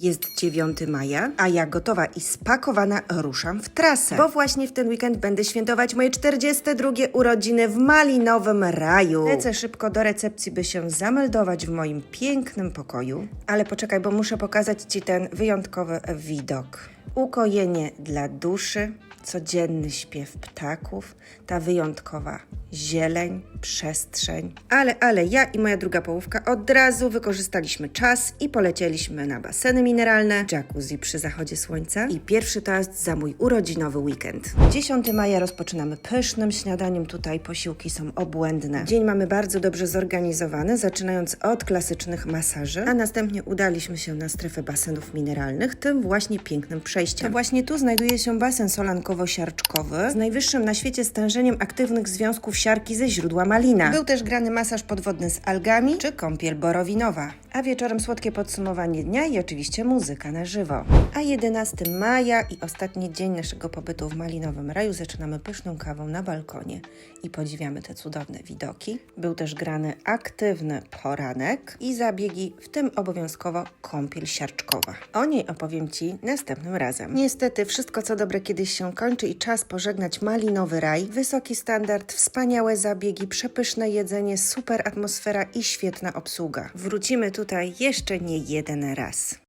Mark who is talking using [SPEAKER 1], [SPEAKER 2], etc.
[SPEAKER 1] Jest 9 maja, a ja gotowa i spakowana ruszam w trasę. Bo właśnie w ten weekend będę świętować moje 42 urodziny w Malinowym Raju. Lecę szybko do recepcji, by się zameldować w moim pięknym pokoju. Ale poczekaj, bo muszę pokazać Ci ten wyjątkowy widok. Ukojenie dla duszy, codzienny śpiew ptaków, ta wyjątkowa zieleń, przestrzeń. Ale, ale ja i moja druga połówka od razu wykorzystaliśmy czas i polecieliśmy na baseny mineralne, jacuzzi przy zachodzie słońca i pierwszy toast za mój urodzinowy weekend. 10 maja rozpoczynamy pysznym śniadaniem. Tutaj posiłki są obłędne. Dzień mamy bardzo dobrze zorganizowany, zaczynając od klasycznych masaży, a następnie udaliśmy się na strefę basenów mineralnych, tym właśnie pięknym przejściem. To właśnie tu znajduje się basen solankowo-siarczkowy z najwyższym na świecie stężeniem aktywnych związków siarki ze źródła malina. Był też grany masaż podwodny z algami czy kąpiel borowinowa. A wieczorem słodkie podsumowanie dnia i oczywiście muzyka na żywo. A 11 maja i ostatni dzień naszego pobytu w Malinowym Raju zaczynamy pyszną kawą na balkonie i podziwiamy te cudowne widoki. Był też grany aktywny poranek i zabiegi, w tym obowiązkowo kąpiel siarczkowa. O niej opowiem Ci następnym razem. Niestety wszystko co dobre kiedyś się kończy i czas pożegnać Malinowy Raj. Wysoki standard, wspaniałe zabiegi, przepyszne jedzenie, super atmosfera i świetna obsługa. Wrócimy tutaj jeszcze nie jeden raz.